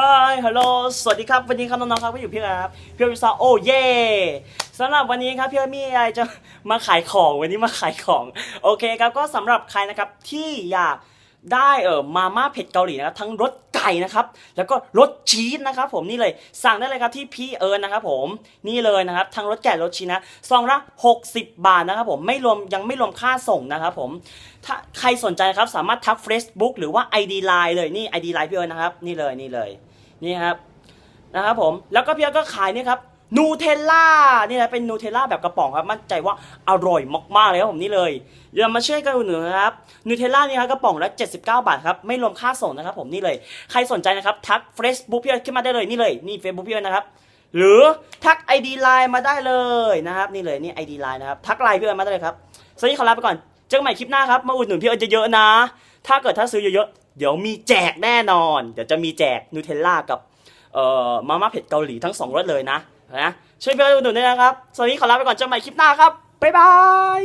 Hi Hello สวัสดีครับ วันนี้ครับน้องๆครับก็อยู่พี่ครับพี่วิซาโอ้เย่สำหรับวันนี้ครับพี่มีอะไรจะมาขายของวันนี้มาขายของ โอเคครับก็สำหรับใครนะครับที่อยากได้เออมาม่าเผ็ดเกาหลีนะครับทั้งรส ก่นะครับ แล้วก็รสชีสนะครับผมนี่เลยสั่งได้เลยครับที่พี่เอิญนะครับผมนี่เลยนะครับทั้งรสแก่รสชีสนะซองละ60 บาทนะครับผมไม่รวมยังไม่รวมค่าส่งนะครับผมถ้าใครสนใจครับสามารถทัก Facebook หรือว่า ID Line เลยนี่ ID Line พี่เอิญนะครับนี่เลยนี่เลยนี่ครับนะครับผมแล้วก็พี่เอิญก็ขายนี่ครับ นูเทลล่านี่นะเป็นนูเทลล่าแบบกระป๋องครับมั่นใจว่าอร่อยมากๆเลยครับผมนี่เลยเดี๋ยวมาช่วยกันอุดหนุนนะครับนูเทลล่านี่ครับกระป๋องละ79 บาทครับไม่รวมค่าส่งนะครับผมนี่เลยใครสนใจนะครับทัก Facebook พี่เอิญขึ้นมาได้เลยนี่เลยนี่ Facebook พี่เอิญนะครับหรือทัก ID Line มาได้เลยนะครับนี่เลยนี่ ID Line นะครับทักไลน์พี่เอิญมาได้เลยครับสวัสดีขอลาไปก่อนเจอกันใหม่คลิปหน้าครับมาอุดหนุนพี่เอิญเยอะๆนะ ถ้าเกิดถ้าซื้อเยอะๆเดี๋ยวมีแจกแน่นอน เดี๋ยวจะมีแจกนูเทลล่ากับเอ่อมาม่าเผ็ดเกาหลีทั้งสองรสเลยนะ นะช่วยพี่เอิญอุดหนุนด้วยนะครับสวัสดีขอลาไปก่อนเจอกันใหม่คลิปหน้าครับบ๊ายบาย